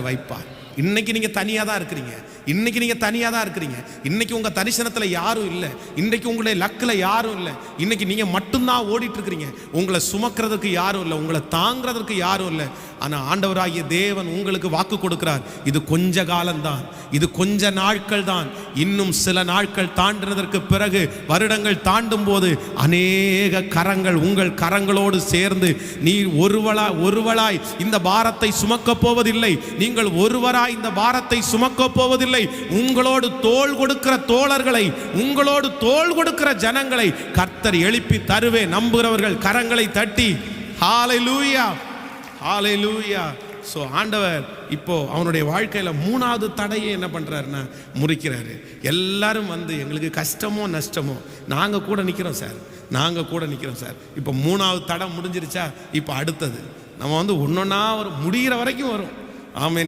வைப்பார். இன்னைக்கு நீங்க தனியா தான் இருக்கிறீங்க. இன்னைக்கு நீங்க தனியா தான் இருக்கிறீங்க. இன்னைக்கு உங்க தரிசனத்துல யாரும் இல்லை. இன்னைக்கு உங்களுடைய லக்கில் யாரும் இல்லை. இன்னைக்கு நீங்க மட்டும்தான் ஓடிட்டு இருக்கிறீங்க. உங்களை சுமக்கிறதுக்கு யாரும் இல்லை. உங்களை தாங்கிறதுக்கு யாரும் இல்லை. ஆனால் ஆண்டவராகிய தேவன் உங்களுக்கு வாக்கு கொடுக்கிறார். இது கொஞ்ச காலம்தான். இது கொஞ்ச நாட்கள் தான் இன்னும் சில நாட்கள் தாண்டினதற்கு பிறகு வருடங்கள் தாண்டும் போது அநேக கரங்கள் உங்கள் கரங்களோடு சேர்ந்து நீ ஒருவளா ஒருவளாய் இந்த பாரத்தை சுமக்கப் போவதில்லை. நீங்கள் ஒருவராய் இந்த பாரத்தை சுமக்கப் போவதில்லை. உங்களோடு தோள் கொடுக்கிற தோழர்களை உங்களோடு தோள் கொடுக்கிற ஜனங்களை கர்த்தர் எழுப்பி தருவே நம்புகிறவர்கள் கரங்களை தட்டி ஹாலை லூயா ஆலை லூயா ஸோ ஆண்டவர் இப்போ அவனுடைய வாழ்க்கையில் மூணாவது தடையை என்ன பண்ணுறாருன்னா முறிக்கிறாரு. எல்லாரும் வந்து எங்களுக்கு கஷ்டமோ நஷ்டமோ நாங்கள் கூட நிற்கிறோம் சார். நாங்கள் கூட நிற்கிறோம் சார். இப்போ மூணாவது தடை முடிஞ்சிருச்சா? இப்போ அடுத்தது. நம்ம வந்து ஒன்றொன்னா ஒரு முடிகிற வரைக்கும் வரும். ஆமே